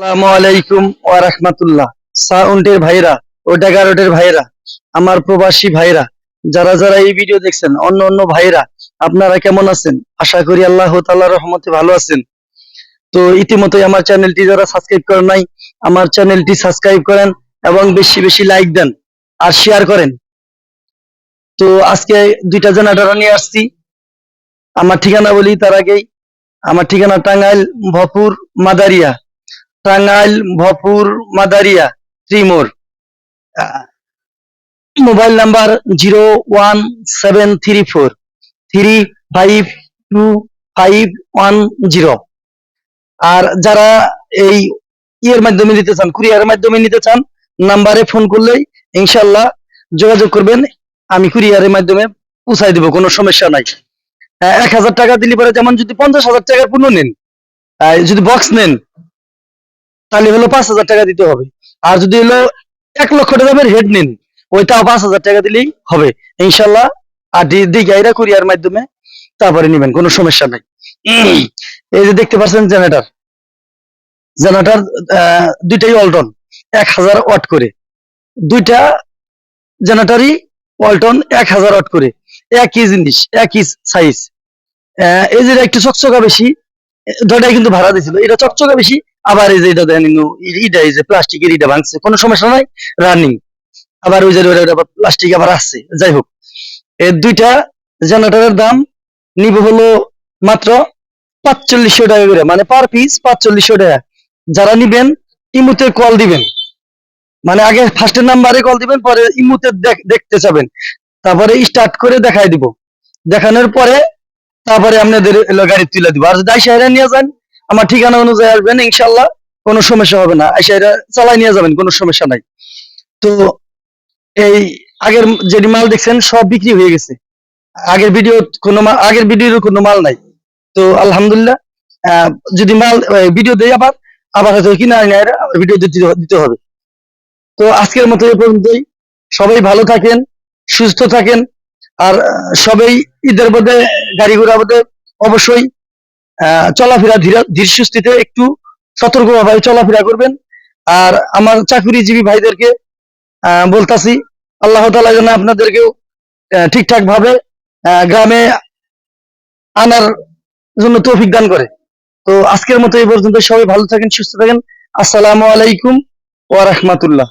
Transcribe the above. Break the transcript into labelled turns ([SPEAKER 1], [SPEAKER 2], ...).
[SPEAKER 1] আসসালামু আলাইকুম ওয়া রাহমাতুল্লাহ। সাউন্ডের ভাইরা, ও ডেগারোটের ভাইরা, আমার প্রবাসী ভাইরা, যারা যারা এই ভিডিও দেখছেন, অন্য অন্য ভাইরা, আপনারা কেমন আছেন? আশা করি আল্লাহ তাআলার রহমতে ভালো আছেন। তো ইতিমধ্যে আমার চ্যানেলটি যারা সাবস্ক্রাইব করেন নাই, আমার চ্যানেলটি সাবস্ক্রাইব করেন এবং বেশি বেশি লাইক দেন আর শেয়ার করেন। তো আজকে দুইটা জেনারেটর নিয়ে আসছি। আমার ঠিকানা বলি তার আগেই। আমার ঠিকানা Tangail ভপুর Madaria. Tangail ভপুর Madaria ত্রিমোর। Mobile number zero one seven three four three five two five one zero. আর যারা এই ইয়ের মাধ্যমে নিতে চান কুরিয়ারের মাধ্যমে নিতে চান নাম্বারে ফোন করলেই ইনশাল্লাহ যোগাযোগ করবেন। আমি কুরিয়ারের মাধ্যমে পৌঁছাই দিব কোনো সমস্যা নাই। আহ, এক হাজার টাকা দিলে পরে যেমন যদি পঞ্চাশ হাজার টাকার পণ্য নেন যদি বক্স নেন তাহলে হলো পাঁচ হাজার টাকা দিতে হবে। আর যদি হলো এক লক্ষ টাকার হেড নেন, ওইটাও পাঁচ হাজার টাকা দিলেই হবে। ইনশাল্লাহ আর দিঘাইরা কুরিয়ার মাধ্যমে তারপরে নিবেন, কোনো সমস্যা নাই। এই যে দেখতে পাচ্ছেন জেনারেটার। জেনারেটর দুইটাই অল্টন এক হাজার ওয়াট করে। দুইটা জেনারেটারই ওয়ালটন এক হাজার ওয়াট করে। একই জিনিস, একই সাইজ এই যে একটু চকচকা বেশি দুটাই কিন্তু ভাড়া দিয়েছিল এটা চকচকা বেশি আবার এই যে এটা দেন ইটা এই যে প্লাস্টিকের ইটা ভাঙছে, কোনো সমস্যা নাই রানিং আবার ওই যে প্লাস্টিক আবার আসছে যাই হোক। এই দুইটা জেনারেটরের দাম নিব হলো মাত্র পাঁচচল্লিশশো টাকা করে মানে পার পিস পাঁচচল্লিশশো টাকা। যারা নিবেন, ইমুতে কল দিবেন। মানে আগে ফার্স্টের নাম্বারে কল দিবেন, পরে ইমুতে দেখ- দেখতে চাবেন। তারপরে স্টার্ট করে দেখাই দিব। দেখানোর পরে, তারপরে আপনাদের গাড়ি তুলে দিব। আর যদি আইসাইরা নিয়ে যান আমার ঠিকানা অনুযায়ী আসবেন ইনশাল্লাহ কোনো সমস্যা হবে না। আইসাইরা চালাই নিয়ে যাবেন, কোনো সমস্যা নাই। তো এই আগের যে মাল দেখছেন, সব বিক্রি হয়ে গেছে। আগের ভিডিও কোনো আগের ভিডিওর কোনো মাল নাই। তো আলহামদুলিল্লাহ যদি মাল ভিডিও দেয় আবার আবার হয়তো কিনা ভিডিও দিতে হবে। তো আজকের মতো এই পর্যন্তই। সবাই ভালো থাকেন, সুস্থ থাকেন। আর সবাই ঈদের মধ্যে গাড়ি ঘোড়া মধ্যে অবশ্যই চলাফেরা ধীর সুস্থিতে একটু সতর্কভাবে চলাফেরা করবেন। আর আমার চাকরিজীবী ভাইদেরকে বলতাছি, আল্লাহ তালা যেন আপনাদেরকেও ঠিকঠাক ভাবে গ্রামে আনার জন্য তৌফিক দান করে। তো আজকের মতো এই পর্যন্ত সবাই ভালো থাকেন, সুস্থ থাকেন। আসসালামু আলাইকুম ওয়া রাহমাতুল্লাহ।